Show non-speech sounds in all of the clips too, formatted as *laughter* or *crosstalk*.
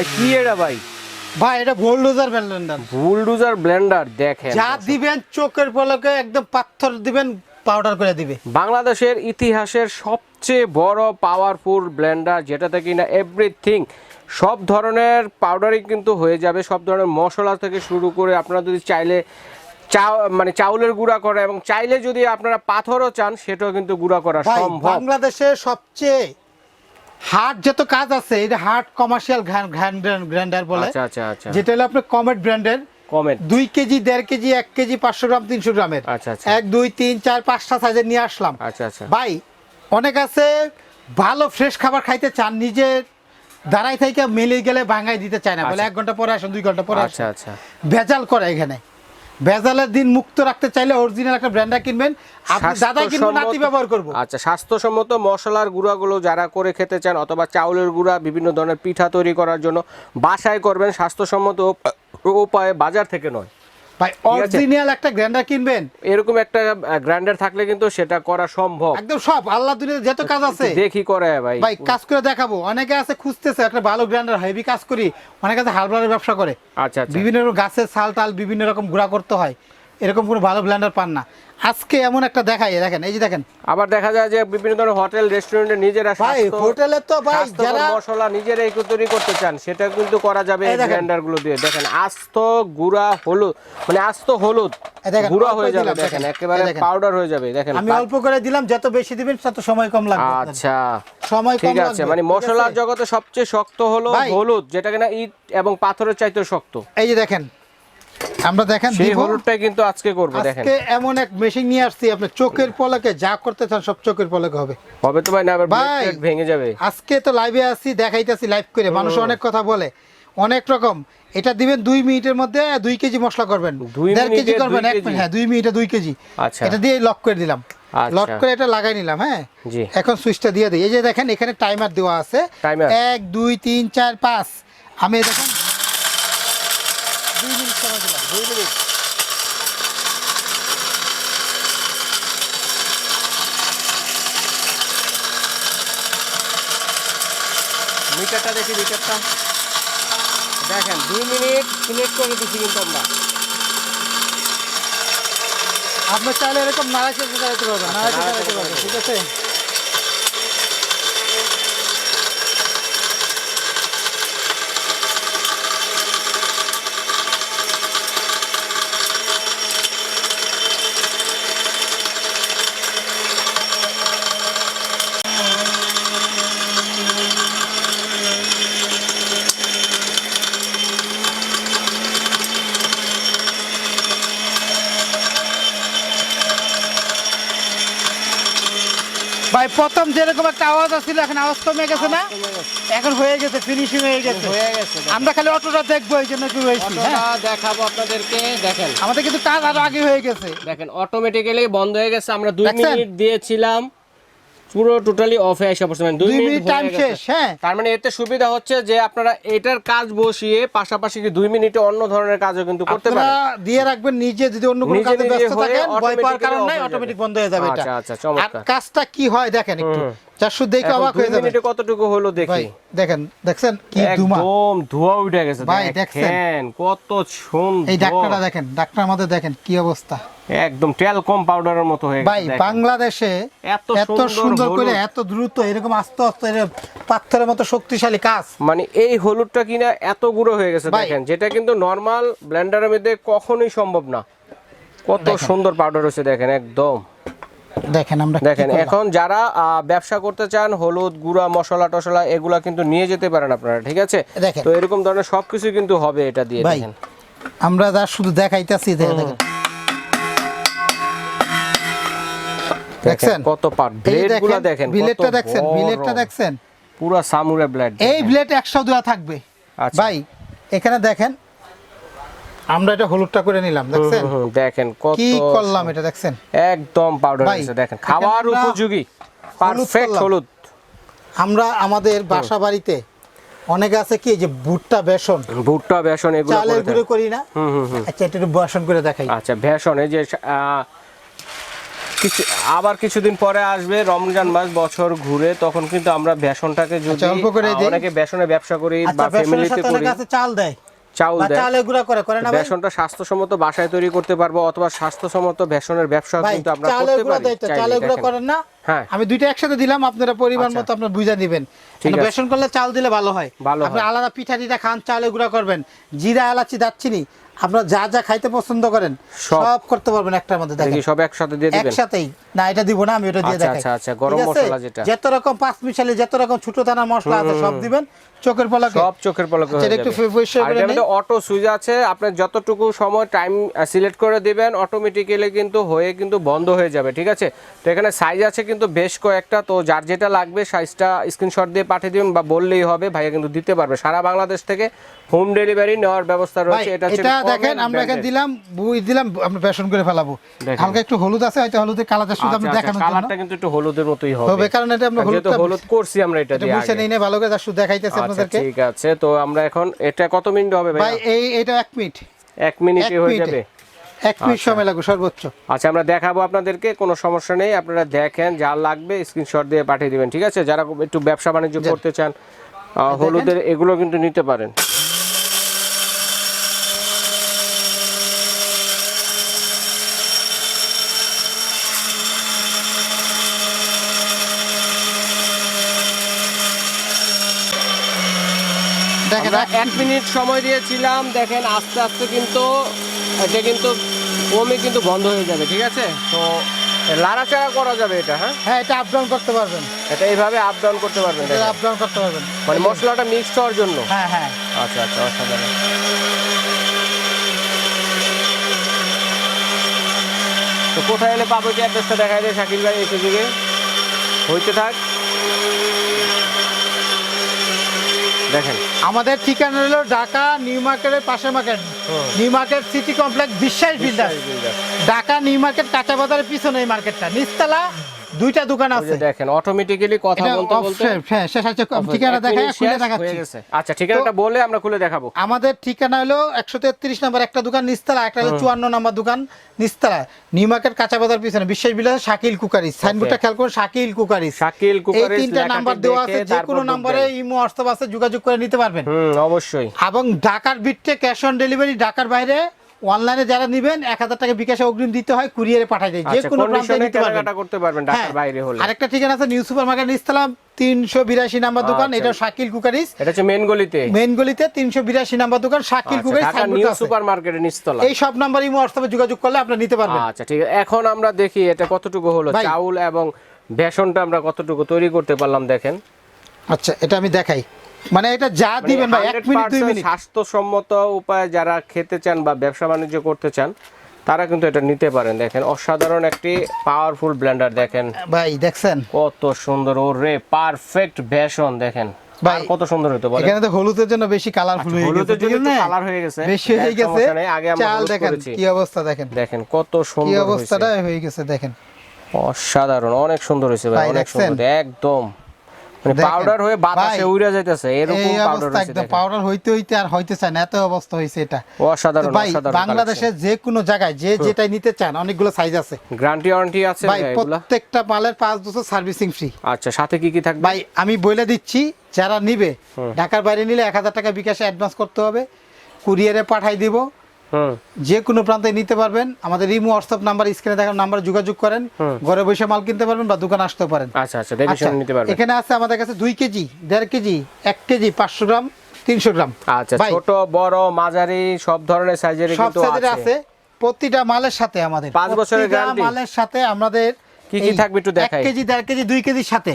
ভাই কি এটা ভাই? ভাই এটা বোল্ডোজার ব্লেন্ডার বুলডুজার ব্লেন্ডার দেখেন যা দিবেন চোখের পলকে একদম পাথর দিবেন পাউডার করে দিবে। বাংলাদেশের ইতিহাসের সবচেয়ে বড় পাওয়ারফুল ব্লেন্ডার যেটাতে কিনা এভরিথিং সব ধরনের পাউডারই কিন্তু হয়ে যাবে সব ধরনের মশলা থেকে শুরু করে আপনারা যদি চাইলে চাউ মানে চাউলের গুঁড়া করা এবং চাইলে যদি আপনারা পাথরও চান সেটাও কিন্তু গুঁড়া করা সম্ভব। বাংলাদেশের সবচেয়ে হার্ড যত কাজ আছে এটা হার্ট কমার্শিয়াল গ্রাইন্ডার বলে আচ্ছা আচ্ছা আচ্ছা। যেটা হলো আপনার কমেট ব্র্যান্ডের। দুই কেজি দেড় কেজি এক কেজি পাঁচশো গ্রাম তিনশো গ্রামের। আচ্ছা, আচ্ছা। এক দুই তিন চার পাঁচটা সাইজের নিয়ে আসলাম। আচ্ছা আচ্ছা। ভাই অনেক আছে ভালো ফ্রেশ খাবার খাইতে চান নিজে দাঁড়াই থেকে মেলে গেলে ভাঙাই দিতে চায় না। বলে। এক ঘণ্টা পরে আসুন দুই ঘণ্টা পরে আচ্ছা আসুন। আচ্ছা। ভেজাল করে এখানে। ভেজালের দিন মুক্ত রাখতে চাইলে অরিজিনাল একটা ব্র্যান্ডা কিনবেন। আপনি দাদা কিনবো নাতি ব্যবহার করব। আচ্ছা স্বাস্থ্যসম্মত মশলার গুঁড়াগুলো যারা করে খেতে চান অথবা চাউলের গুঁড়া বিভিন্ন ধরনের পিঠা তৈরি করার জন্য বাসায় করবেন। স্বাস্থ্যসম্মত উপ- উপায়ে বাজার থেকে নয়। ভাই অরিজিনাল একটা গ্রাইন্ডার কিনবেন। এরকম একটা গ্রাইন্ডার থাকলে কিন্তু সেটা করা সম্ভব। একদম সব আল্লাহ দুনিয়াতে যত কাজ আছে। দেখি করে ভাই। ভাই কাজ করে দেখাবো। অনেকে আছে খুঁজতেছে একটা ভালো গ্র্যান্ডার হেভি কাজ করি। অনেকে আছে হার্বালের ব্যবসা করে। আচ্ছা আচ্ছা। বিভিন্ন রকম গাছের ছাল টাল বিভিন্ন রকম গুঁড়া করতে হয়। এরকম কোনো ভালো ব্লেন্ডার পান না। আজকে এমন একটা দেখাই দেখেন এই যে দেখেন। আবার দেখা যায় যে বিভিন্ন ধরনের হোটেল রেস্টুরেন্টে নিজেরা ভাই হোটেলে তো ভাই যারা মশলা নিজেরাই তৈরি করতে চান সেটা কিন্তু করা যাবে এই। গ্রাইন্ডারগুলো দিয়ে। দেখেন আস্ত গুঁড়া হলুদ মানে আস্ত হলুদ গুঁড়া হয়ে যাবে দেখেন। একেবারে পাউডার হয়ে যাবে দেখেন। আমি অল্প করে দিলাম যত বেশি দিবেন তত সময় কম লাগবে আচ্ছা সময় কম ঠিক আছে লাগবে, মানে মশলার জগতে সবচেয়ে শক্ত হলো হলুদ যেটা কিনা ইট এবং পাথরের চাইতে শক্ত। এই যে দেখেন আমরা দেখেন সেই দিব। হলুদটাই কিন্তু আজকে করব দেখেন আজকে এমন এক মেশিন নিয়ে আসছি আপনার চোখের পলকে যা করতে চান সব চোখের পলকে হবে হবে তো ভাই না আবার ট্লেড ভেঙে যাবে আজকে তো লাইভে আসছি দেখাইতেছি লাইভ করে মানুষ অনেক কথা বলে অনেক রকম এটা দিবেন দুই মিনিটের মধ্যে দুই কেজি মশলা করবেন দেড় কেজি করবেন এক কেজি? হ্যাঁ দুই মিনিটে দুই কেজি আচ্ছা। এটা দিয়ে লক করে দিলাম আচ্ছা। লক করে এটা লাগাই নিলাম হ্যাঁ জি। এখন সুইচটা দিয়ে দিই এই যে দেখেন এখানে টাইমার দেওয়া আছে। এক দুই তিন চার পাঁচ আমি দেখেন মিনিট সময় দিলাম দুই মিনিট মিটারটা দেখি মিটারটা। দেখেন দুই মিনিট সিলেক্ট করে দিচ্ছি কিন্তু আমরা। আপনি চাইলে এরকম নাড়াচে চালাতে পারবেন। নাড়াচে নাড়াচাড়া চালাতে পারবেন করবেন। ঠিক আছে? ভাই প্রথম যেরকম একটা আওয়াজ আসছিল এখন আওয়াজ কমে গেছে না? এখন হয়ে গেছে ফিনিশিং হয়ে গেছে। হয়ে গেছে আমরা খালি অটোটা দেখব এই জন্য কি হয়েছি হ্যাঁ? দেখাবো আপনাদেরকে দেখেন। আমাদের কিন্তু কাজ আরও আগে হয়ে গেছে। দেখেন অটোমেটিক্যালি বন্ধ হয়ে গেছে। আমরা দুই? মিনিট দিয়েছিলাম। পুরো টোটালি অফে আসা পড়ছে মানে দুই মিনিট টাইম শেষ হ্যাঁ। তার মানে এতে সুবিধা হচ্ছে যে আপনারা এটার কাজ বসিয়ে পাশাপাশি কি দুই মিনিটে অন্য ধরনের কাজও কিন্তু করতে আপনারা পারেন। দিয়ে রাখবেন নিজে যদি অন্য কোনো কাজে ব্যস্ত থাকেন ভয় পাওয়ার কারণ নাই অটোমেটিক বন্ধ হয়ে যাবে এটা। আচ্ছা, আচ্ছা, আর চমৎকার। কাজটা কি হয় দেখেন একটু। চারশো দেখে অবাক হয়ে যাবে মিনিটে কতটুকু হলো ভাই দেখি দেখেন দেখছেন কি ধুমা? একদম ধোয়া উঠে গেছে ভাই, দেখছেন? দেখেন কত সুন্দর এই ডাক্তারটা দেখেন ডাক্তার আমাদের দেখেন কি অবস্থা। একদম টেলকম পাউডারের মতো হয়ে ভাই। বাংলাদেশে এত সুন্দর করে এত দ্রুত এরকম আস্তে আস্তে পাথরের মতো শক্তিশালী কাজ। মানে এই হলুদটা কিনা এত গুঁড়ো হয়ে গেছে দেখেন। যেটা কিন্তু নর্মাল ব্লেন্ডারের মধ্যে কখনোই সম্ভব না। কত সুন্দর পাউডার হয়েছে দেখেন একদম। দেখেন আমরা দেখেন এখন যারা ব্যবসা করতে চান হলুদ গুঁড়া মশলা টশলা এগুলা কিন্তু নিয়ে যেতে পারেন আপনারা ঠিক আছে। তো এরকম ধরনের সবকিছু কিন্তু হবে এটা দিয়ে দেখেন। আমরা যা শুধু দেখাইতেছি দেখেন। দেখেন দেখেন। কত পার্ট এই ব্লেডগুলা দেখেন দেখছেন বড়। বিলেটটা দেখছেন পুরা সামুরা ব্লেড এই ব্লেড একশো দেওয়া থাকবে। আচ্ছা। ভাই এখানে দেখেন। আমরা এটা হলুদটা করে নিলাম দেখছেন? দেখেন কত কি করলাম এটা দেখছেন? একদম পাউডার হয়েছে দেখেন। খাওয়ার উপযোগী। পারফেক্ট হলুদ। আমরা আমাদের বাসা বাড়িতে অনেকে আছে কি যে ভুট্টা বেসন। ভুট্টা বেসন এগুলো চালের গুঁড়ো করি না। আচ্ছা এটা একটু বেসন করে দেখাই। আচ্ছা বেসন এই যে কিছু আবার কিছুদিন পরে আসবে রমজান মাস বছর ঘুরে তখন কিন্তু আমরা বেসনটাকে যদি আচ্ছা, অল্প করে দিই। অনেকে বেসনের ব্যবসা করি বা আচ্ছা বেসনের ফ্যামিলিতে সাথে করি। চাল দেয়। চাউল বা দেয়। চাল এগুলা করে করে না বেসনটা স্বাস্থ্যসম্মত বাসায় তৈরি করতে পারব অথবা স্বাস্থ্যসম্মত বেসনের ব্যবসা কিন্তু আমরা করতে পারি দেয় তো চাইলে, চাল এগুলো করেন না? হ্যাঁ। আমি দুইটা একসাথে দিলাম আপনারা পরিমাণ আচ্ছা। মতো আপনার বুঝা দিবেন। আছে। বেসন করলে চাল দিলে ভালো হয়। ভালো আপনি আলাদা পিঠা টিঠা খান চাল এগুলো করবেন। জিরা এলাচি দারচিনি আপনার যা যা খাইতে পছন্দ করেন সব। করতে পারবেন একটার মধ্যে দেখেন। দেখি সব একসাথে দিয়ে দিবেন? একসাথেই। না এটা দিব না আমি এটা দিয়ে আচ্ছা, দেখাই। আচ্ছা, আচ্ছা, গরম মশলা যেটা। যত রকম পাঁচ মিশালি যত রকম ছোট দানা মশলা আছে সব দিবেন। চোখের পলকে? সব চোখের পলকে আচ্ছা, একটু মধ্যে অটো সুইচ আছে আপনি যতটুকু সময় টাইম সিলেক্ট করে দিবেন অটোমেটিক্যালি কিন্তু হয়ে কিন্তু বন্ধ হয়ে যাবে ঠিক আছে? তো এখানে সাইজ আছে কিন্তু বেশ কয়েকটা তো যার যেটা লাগবে সাইজটা স্ক্রিনশট দিয়ে পাঠিয়ে দিবেন বা বললেই হবে ভাইয়া কিন্তু দিতে পারবে। সারা বাংলাদেশ থেকে হোম ডেলিভারি নেওয়ার ব্যবস্থা রয়েছে এটা এটা দেখেন আমরা এখানে দিলাম বুই দিলাম আপনি বেসন করে ফেলাবো। হালকা একটু হলুদ আছে হয়তো হলুদের কালারটা শুধু আপনি আচ্ছা, আচ্ছা, দেখানোর জন্য। কালারটা কিন্তু একটু হলুদের মতোই হবে। হবে কারণ এটা আমরা আর হলুদ করছি আমরা এটা দিয়ে বুঝে আগে। নেই না ভালো করে শুধু দেখাইতেছি আপনাদেরকে? ঠিক আছে তো আমরা এখন এটা কত মিনিট হবে ভাই এই এটা মিনিট। মিনিটে হয়ে যাবে। এক মিনিট সময় লাগবে সর্বোচ্চ। আচ্ছা আমরা দেখাবো আপনাদেরকে কোনো সমস্যা নেই আপনারা দেখেন যা লাগবে স্ক্রিনশট দিয়ে পাঠিয়ে দিবেন ঠিক আছে? যারা একটু ব্যবসা বাণিজ্য করতে চান হলুদের এগুলো কিন্তু নিতে পারেন দেখেন আমরা এক মিনিট সময় দিয়েছিলাম দেখেন আস্তে আস্তে কিন্তু এটা কিন্তু কমে কিন্তু বন্ধ হয়ে যাবে ঠিক আছে? তো লাড়াচাড়া করা যাবে এটা হ্যাঁ? হ্যাঁ এটা আপ ডাউন করতে পারবেন। এটা এইভাবে আপ ডাউন করতে পারবেন এটা আপ ডাউন করতে পারবেন। মানে মশলাটা মিক্সড হওয়ার জন্য? হ্যাঁ হ্যাঁ। আচ্ছা আচ্ছা অসাধারণ। তো কোথায় এলে পাবো কি অ্যাড্রেসটা দেখাই দেয় শাকিল ভাই এসে যুগে হইতে থাক। দেখেন। আমাদের ঠিকানা হলো ঢাকা নিউ মার্কেটের পাশে market. New market city complex Biswas builder Dhaka new market কাঁচা বাজারের পিছনে এই মার্কেটটা। নিচতলা দুইটা দোকান আছে। দেখেন অটোমেটিক্যালি কথা বলতে বলতে হ্যাঁ শেষ আছে ঠিকানা দেখায় খুলে দেখাচ্ছি। আচ্ছা ঠিকানাটা বলে আমরা খুলে দেখাবো। আমাদের ঠিকানা হলো একশো তেত্রিশ নাম্বার একটা দোকান নিস্তালা একটা হলো চুয়ান্ন নাম্বার দোকান নিস্তালা নিউ মার্কেট কাঁচা বাজার পিছনে বিশ্বাস বিলাস শাকিল কুকারিস। সাইনবোর্ডটা খেয়াল করুন শাকিল কুকারি শাকিল কুকারি এই তিনটা নাম্বার দেওয়া আছে যে কোনো। নাম্বারে ইমো হোয়াটসঅ্যাপ আছে যোগাযোগ করে নিতে পারবেন। হুম অবশ্যই। এবং ঢাকার বিটে ক্যাশ অন ডেলিভারি ঢাকার বাইরে অনলাইনে যারা নেবেন এক হাজার টাকা বিকাশে অগ্রিম দিতে হয় কুরিয়ারে পাঠাই দেয়। যে আচ্ছা কোনো প্রান্তে নিতে পারবেন। কেনাকাটা করতে পারবেন ঢাকার হ্যাঁ। বাইরে হলে। আরেকটা ঠিকানা আছে নিউ সুপার মার্কেট ইসলাম তিনশো বিরাশি নাম্বার দোকান। আচ্ছা। এটা শাকিল কুকারিস এটা হচ্ছে মেন গলিতে? মেন গলিতে তিনশো বিরাশি নাম্বার দোকান শাকিল কুকারিস নিউ সুপার মার্কেটের নিচতলা এই সব নাম্বার ইমো হোয়াটসঅ্যাপে যোগাযোগ করলে আপনারা নিতে পারবেন। আচ্ছা ঠিক আছে। এখন আমরা দেখি এটা কতটুকু হলো। চাউল এবং বেসনটা আমরা কতটুকু তৈরি করতে পারলাম দেখেন। আচ্ছা এটা আমি দেখাই। মানে এটা যা দিবেন ভাই এক মিনিট দুই মিনিট। স্বাস্থ্যসম্মত উপায়ে যারা খেতে চান বা ব্যবসা বাণিজ্য করতে চান তারা কিন্তু এটা নিতে পারেন। দেখেন অসাধারণ একটি পাওয়ারফুল ব্লেন্ডার দেখেন। ভাই দেখছেন? কত সুন্দর ও রে পারফেক্ট বেসন দেখেন। ভাই, কত সুন্দর বলেন এখানে তো হলুদের জন্য বেশি কালারফুল হয়ে গেছে হলুদের জন্য? কালার হয়ে গেছে। বেশি হয়ে গেছে। আগে আমরা চাল দেখেন কি অবস্থা দেখেন? দেখেন কত সুন্দর হয়েছে। অবস্থাটা হয়ে গেছে দেখেন। অসাধারণ অনেক সুন্দর হয়েছে ভাই অনেক সুন্দর একদম। মানে। পাউডার হয়ে বাতাসে উড়ে যাইতেছে এরকম পাউডার একদম পাউডার হইতে হইতে আর হইতে চায় না এত অবস্থা হয়েছে এটা। অসাধারণ ভাই বাংলাদেশের যে কোনো জায়গায় যে যেটাই নিতে চান অনেকগুলো সাইজ আছে। গ্যারান্টি ওয়ারেন্টি আছে ভাই প্রত্যেকটা মালের পাঁচ বছর সার্ভিসিং ফ্রি আচ্ছা সাথে কি কি থাকবে? ভাই আমি বলে দিচ্ছি যারা নিবে ঢাকার বাইরে নিলে এক হাজার টাকা বিকাশে অ্যাডভান্স করতে হবে। কুরিয়ারে পাঠাই দিব। যে কোনো প্রান্তে নিতে পারবেন। আমাদের রিমু হোয়াটসঅ্যাপ নাম্বার স্ক্রিনে দেখার নাম্বারে যোগাযোগ করেন। ঘরে বসে মাল কিনতে পারবেন বা দোকানে আসতে পারেন। আচ্ছা আচ্ছা দেখে আচ্ছা, নিতে পারবেন। এখানে আছে আমাদের কাছে দুই কেজি দেড় কেজি এক কেজি পাঁচশো গ্রাম তিনশো গ্রাম। আচ্ছা ছোট বড় মাঝারি সব ধরনের সাইজের সব সাইজের আছে। প্রতিটা মালের সাথে আমাদের পাঁচ বছরের মালের সাথে আমাদের কি কি থাকবে একটু এক দেখাই। কেজি দেড় কেজি দুই কেজির সাথে।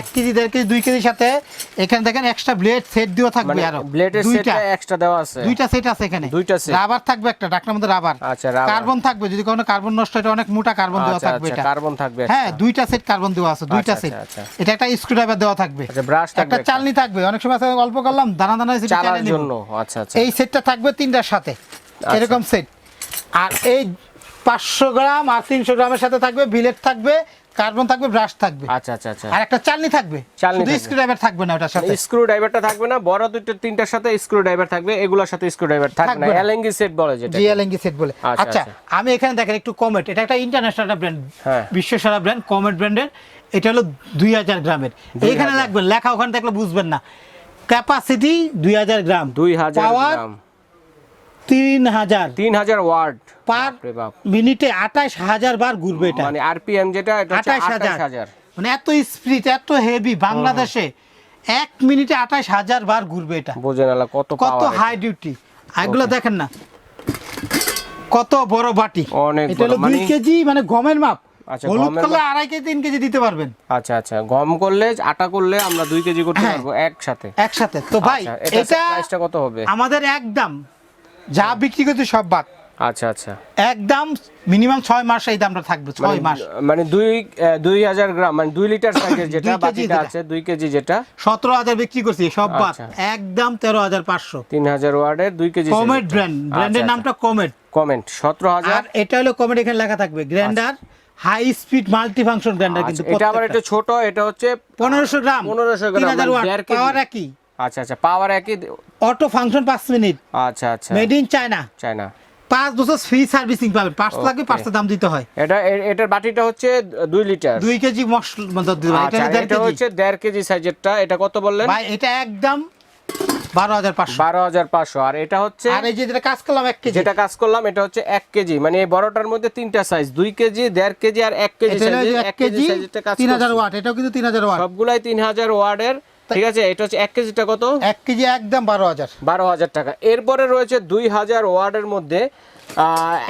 এক কেজি দেড় কেজি দুই কেজির সাথে এখানে দেখেন এক্সট্রা ব্লেড সেট দিয়েও থাকবে আরও। ব্লেডের সেটটা এক্সট্রা দেওয়া আছে। দুইটা সেট আছে এখানে। দুইটা set? রাবার থাকবে একটা ডাকনার মধ্যে রাবার আচ্ছা। কার্বন থাকবে যদি কোনো কার্বন নষ্ট হয় অনেক মোটা কার্বন দেওয়া আচ্ছা থাকবে আচ্ছা এটা। কার্বন থাকবে হ্যাঁ দুইটা সেট কার্বন দেওয়া আছে দুইটা সেট আচ্ছা, এটা একটা স্ক্রুড্রাইভার দেওয়া থাকবে। আচ্ছা ব্রাশ থাকবে একটা চালনি থাকবে অনেক সময় অল্প করলাম দানা দানা চালিয়ে নিব। জন্য। আচ্ছা আচ্ছা। এই সেটটা থাকবে তিনটার সাথে। এরকম সেট আর এই পাঁচশো গ্রাম আর তিনশো গ্রামের সাথে থাকবে বিলেট থাকবে কার্বন থাকবে ব্রাশ থাকবে। আচ্ছা আচ্ছা আচ্ছা। আর একটা চালনি থাকবে। চালনি স্ক্রু ড্রাইভার থাকবে না ওটার সাথে। স্ক্রু ড্রাইভারটা থাকবে না বড় দুটো তিনটার সাথে স্ক্রু ড্রাইভার থাকবে এগুলোর সাথে স্ক্রু ড্রাইভার থাকবে না। এলএনজি সেট বলে যেটা জিএলএনজি সেট বলে। আচ্ছা, আচ্ছা আচ্ছা। আমি এখানে দেখেন একটু কমেট এটা একটা ইন্টারন্যাশনাল ব্র্যান্ড হ্যাঁ। বিশ্ব সেরা ব্র্যান্ড কমেট ব্র্যান্ডের এটা হলো দুই হাজার গ্রামের। এইখানে 2000 লাগবে লেখা ওখানে দেখলে বুঝবেন না। ক্যাপাসিটি দুই হাজার গ্রাম। দুই হাজার পাওয়ার গ্রাম। তিন হাজার। তিন হাজার ওয়ার্ড পার মিনিটে আঠাশ হাজার বার ঘুরবে এটা। মানে আরপিএম যেটা আঠাশ হাজার। মানে এত স্পিড এত হেভি বাংলাদেশে। এক মিনিটে আঠাশ হাজার বার ঘুরবে এটা। বোঝেন আলা কত কত হাই ডিউটি এগুলো দেখেন না। কত বড় বাটি। অনেক এটা হলো দুই মানে- কেজি মানে গমের মাপ। আচ্ছা, হলুদ করলে আড়াই কেজি তিন কেজি দিতে পারবেন। আচ্ছা আচ্ছা গম করলে আটা করলে আমরা দুই কেজি করতে হ্যাঁ। পারব একসাথে। একসাথে। তো ভাই আচ্ছা, এটা কত হবে? আমাদের একদম যা বিক্রি করতে সব বাদ। আচ্ছা আচ্ছা। একদম মিনিমাম ছয় মাস এই দামটা থাকবে ছয় মানে- মাস। মানে দুই দুই হাজার গ্রাম মানে দুই লিটার *coughs* সাইজের যেটা বাকিটা আছে দুই কেজি যেটা। সতেরো হাজার বিক্রি করছি সব বাদ। আচ্ছা। একদম তেরো হাজার পাঁচশো। তিন হাজার ওয়ার্ডের দুই কেজি কমেট ব্র্যান্ড ব্র্যান্ডের নামটা কমেট কমেন্ট সতেরো হাজার। আর এটা হলো কমেট এখানে লেখা থাকবে grinder high speed multi function grinder কিন্তু এটা আবার একটু ছোট এটা হচ্ছে পনেরোশো গ্রাম 1500 গ্রাম, তিন হাজার মানে ওয়াট পাওয়ার একই। আচ্ছা আচ্ছা পাওয়ার একই অটো ফাংশন পাঁচ মিনিট। আচ্ছা আচ্ছা। মেড ইন চায়না চায়না পাঁচ বছর ফ্রি সার্ভিসিং পাবেন। পাঁচ. লাগবে পাঁচটা দাম দিতে হয়। এটা এটার বাটিটা হচ্ছে দুই লিটার দুই কেজি মশলা এটা আচ্ছা হচ্ছে দেড় কেজি সাইজেরটা। এটা কত বললেন? ভাই এটা একদম বারো হাজার পাঁচশো। বারো হাজার পাঁচশো। আর এটা হচ্ছে আর এই যে যেটা কাজ করলাম এক কেজি। যেটা কাজ করলাম এটা হচ্ছে এক কেজি। মানে এই বড়টার মধ্যে তিনটা সাইজ দুই কেজি দেড় কেজি আর এক কেজি এক কেজি তিন হাজার। ওয়াট। এটাও কিন্তু তিন হাজার ওয়াট। সবগুলাই তিন হাজার ওয়ার্ডের ঠিক আছে এটা হচ্ছে এক কেজিটা কত? এক কেজি একদম বারো হাজার। বারো হাজার টাকা। এরপরে রয়েছে দুই হাজার ওয়ার্ডের মধ্যে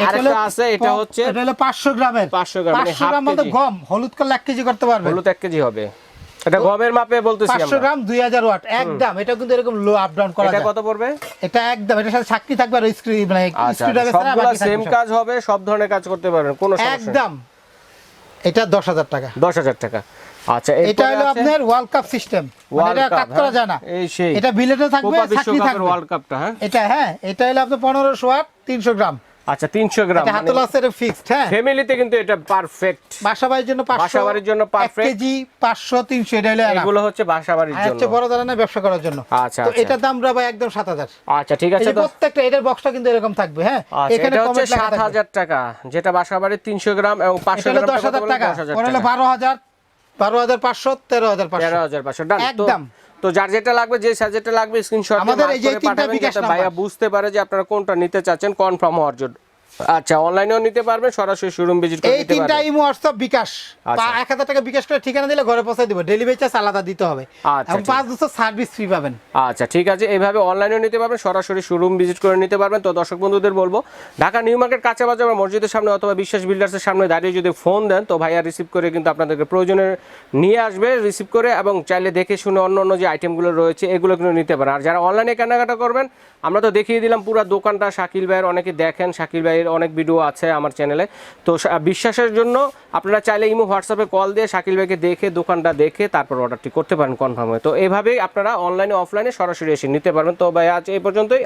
আরেকটা আছে এটা হচ্ছে এটা হলো পাঁচশো গ্রামের। 500 গ্রাম, পাঁচশো গ্রাম বলতে গম হলুদ করলে এক কেজি করতে পারবেন। হলুদ এক কেজি হবে। এটা গমের মাপে বলতেছি পাঁচশো আমরা। গ্রাম দুই হাজার ওয়াট একদম। এটা কিন্তু এরকম লো আপ ডাউন করা এটা কত পড়বে? এটা একদম এটার সাথে সাক্ষী থাকবে আর স্ক্রিন মানে আচ্ছা থাকবে সেম। কাজ হবে সব ধরনের কাজ করতে পারবেন কোনো সমস্যা। একদম। এটা দশ হাজার টাকা। দশ হাজার টাকা। আচ্ছা এটা হলো আপনার ওয়ার্ল্ড কাপ সিস্টেম মানে এটা কাজ করা হ্যাঁ? যায় না। এটা বিলেটে থাকবে থাকবে। ওয়ার্ল্ড কাপটা হ্যাঁ? এটা হ্যাঁ এটা হলো আপনার ওয়াট গ্রাম। আচ্ছা তিনশো গ্রাম এটা হাতল আছে ফিক্সড হ্যাঁ? ফ্যামিলিতে কিন্তু এটা পারফেক্ট বাসা বাড়ির জন্য পাঁচশো বাসা জন্য perfect। কেজি এটা হলো এগুলো হচ্ছে বাসা বাড়ির জন্য। হচ্ছে বড় ধরনের ব্যবসা করার জন্য। আচ্ছা, তো আচ্ছা। এটার দাম ভাই একদম সাত হাজার। আচ্ছা ঠিক আছে তো। প্রত্যেকটা এটার বক্সটা কিন্তু এরকম থাকবে হ্যাঁ? আচ্ছা এখানে এটা হচ্ছে comment লেখা সাত থাকবে। হাজার টাকা যেটা বাসাবাড়ির তিনশো গ্রাম এবং পাঁচশো এটা হলো গ্রাম দশ হাজার টাকা দশ হাজার হলো বারো হাজার হাজার পাঁচশো তেরো হাজার তেরো হাজার পাঁচশো তো একদম। তো যার যেটা লাগবে যে লাগবে স্ক্রিনশট আমাদের এই যে তিনটা বিকাশ ভাইয়া বুঝতে পারে যে আপনারা কোনটা নিতে চাচ্ছেন কনফার্ম হওয়ার জন্য। আচ্ছা অনলাইনেও নিতে পারবেন সরাসরি শোরুম ভিজিট করে এই তিনটা ইমো হোয়াটসঅ্যাপ বিকাশ। আচ্ছা। এক হাজার টাকা বিকাশ করে ঠিকানা দিলে ঘরে পৌঁছে দিব। ডেলিভারি চার্জ আলাদা দিতে হবে। আচ্ছা, এবং ঠিক। পাঁচ বছর সার্ভিস ফ্রি পাবেন। আচ্ছা ঠিক আছে এইভাবে অনলাইনেও নিতে পারবেন সরাসরি শোরুম ভিজিট করে নিতে পারবেন। তো দর্শক বন্ধুদের বলব ঢাকা নিউ মার্কেট কাঁচা বাজার বা মসজিদের সামনে অথবা বিশ্বাস বিল্ডার্সের সামনে দাঁড়িয়ে যদি ফোন দেন তো ভাইয়া রিসিভ করে কিন্তু আপনাদেরকে প্রয়োজনে নিয়ে আসবে রিসিভ করে এবং চাইলে দেখে শুনে অন্য অন্য যে আইটেমগুলো রয়েছে এগুলো কিন্তু নিতে পারেন। আর যারা অনলাইনে কেনাকাটা করবেন আমরা তো দেখিয়ে দিলাম পুরো দোকানটা শাকিল ভাইয়ের অনেকে দেখেন শাকিল ভাইয়ের অনেক ভিডিও আছে আমার চ্যানেলে তো বিশ্বাসের জন্য আপনারা চাইলে ইমো, হোয়াটসঅ্যাপে কল দিয়ে শাকিল ভাইকে দেখে, দোকানটা দেখে তারপর অর্ডারটি করতে পারেন কনফার্ম হয়ে তো এভাবেই আপনারা অনলাইনে অফলাইনে সরাসরি এসে নিতে পারবেন। তো ভাই, আজ এই পর্যন্তই।